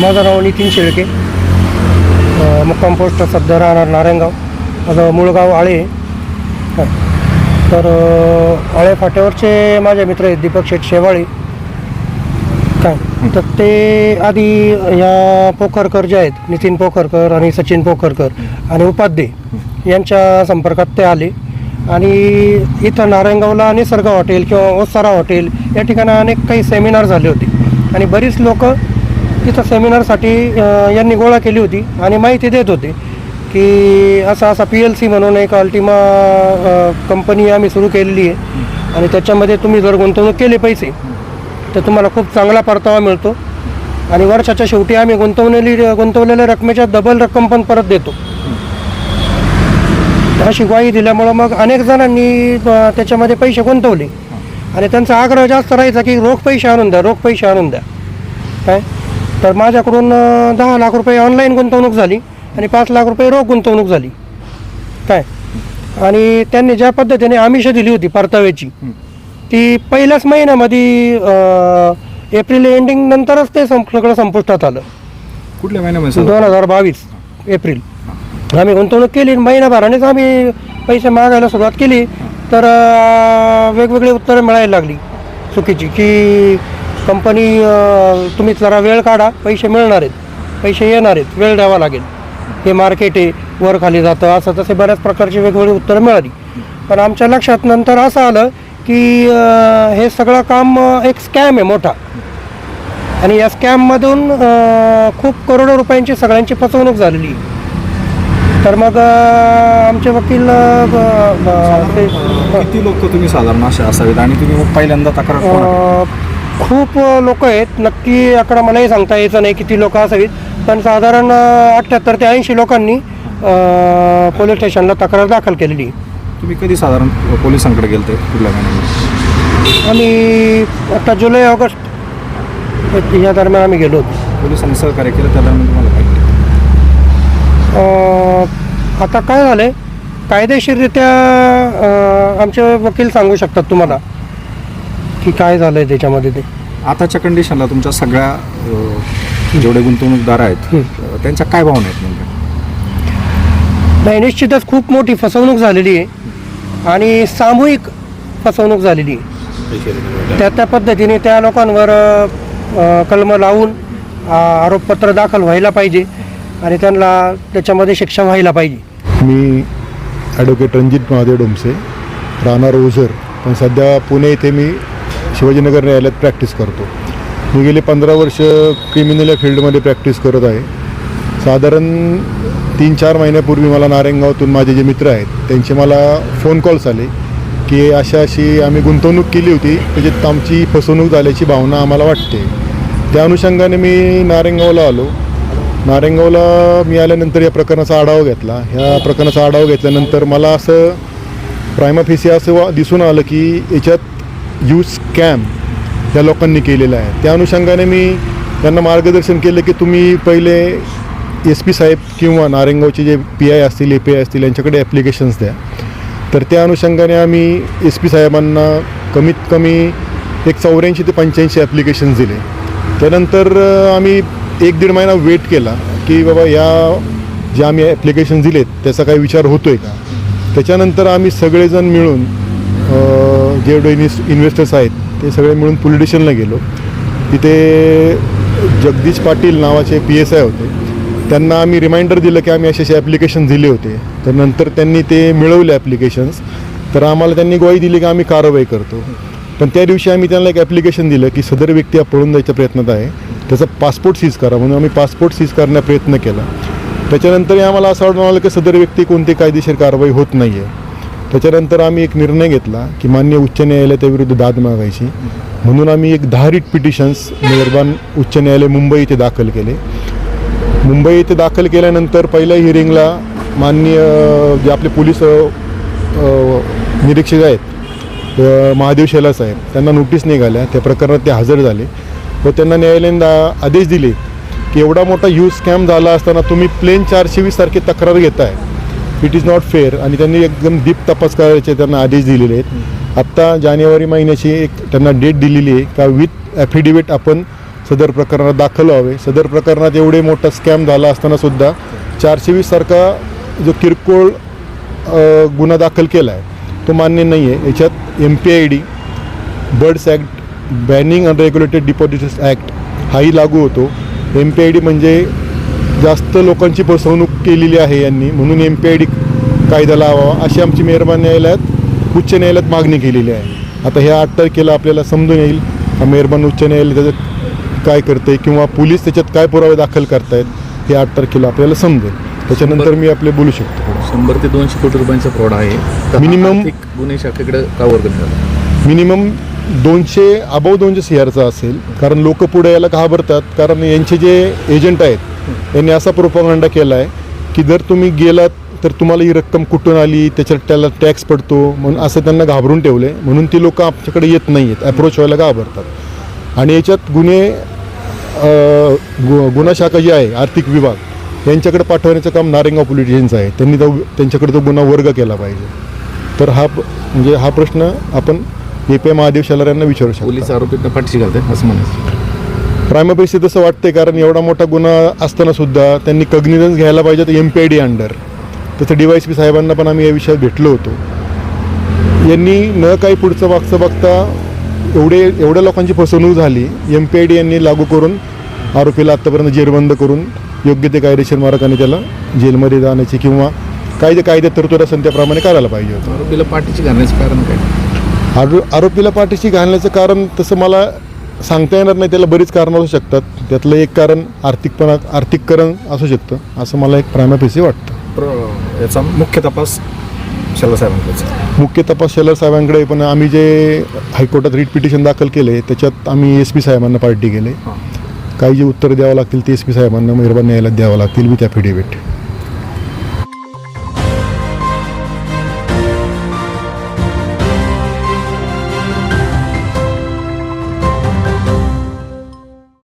माझं नाव नितीन शेळके. मुक्काम पोस्ट सध्या राहणार नारायणगाव. माझं मूळ गाव आळे हां. तर आळे फाट्यावरचे माझे मित्र आहेत दीपक शेठ शेवाळे. काय तर ते आधी या पोखरकर जे आहेत नितीन पोखरकर आणि सचिन पोखरकर आणि उपाध्ये यांच्या संपर्कात ते आले. आणि इथं नारायणगावला निसर्ग हॉटेल किंवा ओसारा हॉटेल या ठिकाणी अनेक काही सेमिनार झाले होते. आणि बरीच लोकं तिथं सेमिनारसाठी यांनी गोळा केली होती आणि माहिती देत होते की असा असा पी एल सी म्हणून एक अल्टिमा कंपनी आम्ही सुरू केलेली आहे. आणि त्याच्यामध्ये तुम्ही जर गुंतवणूक केले पैसे तर तुम्हाला खूप चांगला परतावा मिळतो. आणि वर्षाच्या शेवटी आम्ही गुंतवलेली गुंतवलेल्या रकमेच्या डबल रक्कम पण परत देतो. अशी ग्वाही दिल्यामुळं मग अनेक जणांनी त्याच्यामध्ये पैसे गुंतवले. आणि त्यांचा आग्रह जास्त राहायचा की रोख पैसे आणून द्या रोख पैसे आणून द्या. काय? तर माझ्याकडून दहा लाख रुपये ऑनलाईन गुंतवणूक झाली आणि पाच लाख रुपये रोख गुंतवणूक झाली. काय? आणि त्यांनी ज्या पद्धतीने आमिष दिली होती परताव्याची ती पहिल्याच महिन्यामध्ये एप्रिल एंडिंग नंतरच ते सगळं संपुष्टात आलं. कुठल्या महिन्यामध्ये दोन हजार बावीस एप्रिल आम्ही गुंतवणूक केली महिनाभरानेच आम्ही पैसे मागायला सुरुवात केली. तर वेगवेगळी उत्तरं मिळायला लागली. चुकीची की कंपनी तुम्ही जरा वेळ काढा पैसे मिळणार आहेत. पैसे येणार आहेत वेळ द्यावा लागेल. हे मार्केट आहे वर खाली जातं असं तसे बऱ्याच प्रकारची वेगवेगळी उत्तरं मिळाली. पण आमच्या लक्षात नंतर असं आलं की हे सगळं काम एक स्कॅम आहे मोठा. आणि या स्कॅममधून खूप करोडो रुपयांची सगळ्यांची फसवणूक झालेली. आहे. तर मग आमचे वकील किती लोक तुम्ही साधारण असे असावेत? आणि तुम्ही पहिल्यांदा तक्रार खूप लोक आहेत. नक्की आकडा मलाही सांगता यायचं नाही किती लोक असावीत. पण साधारण अठ्ठ्याहत्तर ते ऐंशी लोकांनी पोलीस स्टेशनला तक्रार दाखल केलेली. तुम्ही कधी साधारण पोलिसांकडे गेलते कुठल्या महिन्यामध्ये आणि आता जुलै ऑगस्ट या दरम्यान आम्ही गेलो होतो. पोलिसांनी सहकार्य केलं त्या दरम्यान तुम्हाला काय आता काय झालं आहे कायदेशीररित्या आमचे वकील सांगू शकतात तुम्हाला. की काय झालं आहे त्याच्यामध्ये ते? आताच्या कंडिशनला तुमच्या सगळ्या अ, जेवढे गुंतवणूकदार आहेत. अ, त्यांच्या काय भावना आहेत नेमक्या? नाही निश्चितच खूप मोठी फसवणूक झालेली आहे आणि सामूहिक फसवणूक झालेली आहे. त्या त्या पद्धतीने त्या लोकांवर अ, कलम लावून अ, आरोपपत्र दाखल व्हायला पाहिजे आणि त्यांना त्याच्यामध्ये शिक्षा व्हायला पाहिजे. मी ॲडव्होकेट रणजित महादेव डोमसे राहणार ओझर पण सध्या पुणे येथे मी शिवाजीनगर न्यायालयात प्रॅक्टिस करतो. मी गेले पंधरा वर्ष क्रिमिनल या फील्डमध्ये प्रॅक्टिस करत आहे. साधारण तीन चार महिन्यापूर्वी मला नारायणगावातून माझे जे मित्र आहेत त्यांचे मला फोन कॉल्स आले की अशा अशी आम्ही गुंतवणूक केली होती. त्याच्यात आमची फसवणूक झाल्याची भावना आम्हाला वाटते. त्या अनुषंगाने मी नारायणगावला आलो. नारायणगावला मी आल्यानंतर या प्रकरणाचा आढावा घेतला. ह्या प्रकरणाचा आढावा घेतल्यानंतर मला असं प्रायमाफिसी असं वा- दिसून आलं की याच्यात यू स्कॅम या लोकांनी केलेला आहे. त्या अनुषंगाने मी त्यांना मार्गदर्शन केलं की तुम्ही पहिले एस पी साहेब किंवा नारेंगावचे जे पी आय असतील ए पी आय असतील यांच्याकडे ॲप्लिकेशन्स द्या. तर त्या अनुषंगाने आम्ही एस पी साहेबांना कमीत कमी एक चौऱ्याऐंशी ते पंच्याऐंशी ॲप्लिकेशन्स दिले. त्यानंतर आम्ही एक दीड महिना वेट केला की बाबा या जे आम्ही ॲप्लिकेशन दिलेत त्याचा काही विचार होतो आहे का? त्याच्यानंतर आम्ही सगळेजण मिळून जेवढे इन्व्हेस इन्व्हेस्टर्स आहेत ते सगळे मिळून पोलीस स्टेशनला गेलो. तिथे जगदीश पाटील नावाचे पी एस आय होते. त्यांना आम्ही रिमाइंडर दिलं की आम्ही असे असे ॲप्लिकेशन दिले होते. तर नंतर त्यांनी ते मिळवले ॲप्लिकेशन्स तर आम्हाला त्यांनी ग्वाही दिली की आम्ही कारवाई करतो. पण त्या दिवशी आम्ही त्यांना एक ॲप्लिकेशन दिलं की सदर व्यक्ती हा पळून जायच्या प्रयत्नात आहे. त्याचा पासपोर्ट सीज करा म्हणून आम्ही पासपोर्ट सीज करण्याचा प्रयत्न केला. त्याच्यानंतरही आम्हाला असं आढळून आलं की सदर व्यक्ती कोणती कायदेशीर कारवाई होत नाही आहे त्याच्यानंतर आम्ही एक निर्णय घेतला की मान्य उच्च न्यायालयाच्या दाद मागायची. म्हणून आम्ही एक दहा रिट पिटिशन्स मेहरबान उच्च न्यायालय मुंबई येथे दाखल केले. मुंबई येथे दाखल केल्यानंतर पहिल्या हिअरिंगला माननीय जे आपले पोलीस निरीक्षक आहेत महादेव शेला साहेब त्यांना नोटीस निघाल्या. त्या प्रकरणात ते हजर झाले. व त्यांना न्यायालयाने आदेश दिले की एवढा मोठा ह्यूज स्कॅम झाला असताना तुम्ही प्लेन चारशे वीस सारखे तक्रार घेताय. इट इज नॉट फेअर आणि त्यांनी एकदम डीप तपास करायचे त्यांना आदेश दिलेले आहेत. आत्ता जानेवारी महिन्याची एक त्यांना डेट दिलेली आहे का विथ ॲफिडेविट आपण सदर प्रकरणात दाखल व्हावे. सदर प्रकरणात एवढे मोठा स्कॅम झाला असताना सुद्धा चारशे वीस सारखा जो किरकोळ गुन्हा दाखल केला आहे तो मान्य नाही आहे याच्यात M P I D BUDS act banning unregulated depositors act हाही लागू होतो. एम पी आय डी म्हणजे जास्त लोकांची फसवणूक केलेली आहे यांनी म्हणून एम पी आय डी कायदा लावावा अशी आमची मेहरबान न्यायालयात उच्च न्यायालयात मागणी केलेली आहे. आता ह्या आठ तारखेला आपल्याला समजून येईल हा मेहरबान उच्च न्यायालय त्याच्यात काय करते किंवा पोलीस त्याच्यात काय पुरावे दाखल करतायत हे आठ तारखेला आपल्याला समजेल. त्याच्यानंतर मी आपले बोलू शकतो शंभर ते दोनशे कोटी रुपयांचा फ्रॉड आहे. आर्थिक गुन्हे शाखेकडे का वर्ग झाला मिनिमम दोनशे अबाव दोनशे सीआरचा असेल कारण लोक पुढे यायला घाबरतात कारण यांचे जे एजंट आहेत यांनी असा प्रोपागंडा केला आहे की जर तुम्ही गेलात तर तुम्हाला ही रक्कम कुठून आली? त्याच्यात त्याला टॅक्स पडतो. म्हणून असं त्यांना घाबरून ठेवले म्हणून ती लोकं आमच्याकडे येत नाही आहेत अप्रोच व्हायला घाबरतात. आणि याच्यात गुन्हे गु गुन्हा शाखा जी आहे आर्थिक विभाग यांच्याकडे पाठवण्याचं काम नारेंगाव पोलीस स्टेशनचं आहे. त्यांनी तो त्यांच्याकडे तो गुन्हा वर्ग केला पाहिजे. तर हा म्हणजे हा प्रश्न आपण ए पी महादेव शेलार यांना विचारू पोलीस शकतो आरोपींना पाठीशी घालते असं म्हणायचं. प्रायमपेशी तसं वाटतंय कारण एवढा मोठा गुन्हा असताना सुद्धा त्यांनी कग्निझन्स घ्यायला पाहिजे तर M P I D under तसं डी वाय पी साहेबांना पण आम्ही या विषयात भेटलो होतो. यांनी न काही पुढचं मागचं बघता एवढे एवढ्या लोकांची फसवणूक झाली. एम पी आय डी यांनी लागू करून आरोपीला आत्तापर्यंत जेरबंद करून योग्य ते कायदेशीर मार्गाने त्याला जेलमध्ये जाण्याची किंवा काय जे कायद्यात तरतूद असेल त्याप्रमाणे करायला पाहिजे होतं. आरोपीला पाठीशी घालण्याचं कारण काय? आरो आरोपीला पाठीशी घालण्याचं कारण तसं मला सांगता येणार नाही त्याला बरीच कारणं असू शकतात. त्यातलं एक कारण आर्थिकपणा आर्थिककरण असू शकतं असं मला एक प्रायमापेसी वाटतं. प्र- याचा मुख्य तपास शाला साहेबांकडे मुख्य तपास शेलर साहेबांकडे पण आम्ही जे हायकोर्टात रिट पिटिशन दाखल केले त्याच्यात आम्ही एस पी साहेबांना पार्टी केले. हां. काही जे उत्तर द्यावं लागतील ते एस पी साहेबांना मेहरबान न्यायालयात द्यावं लागतील विथ ॲफिडेविट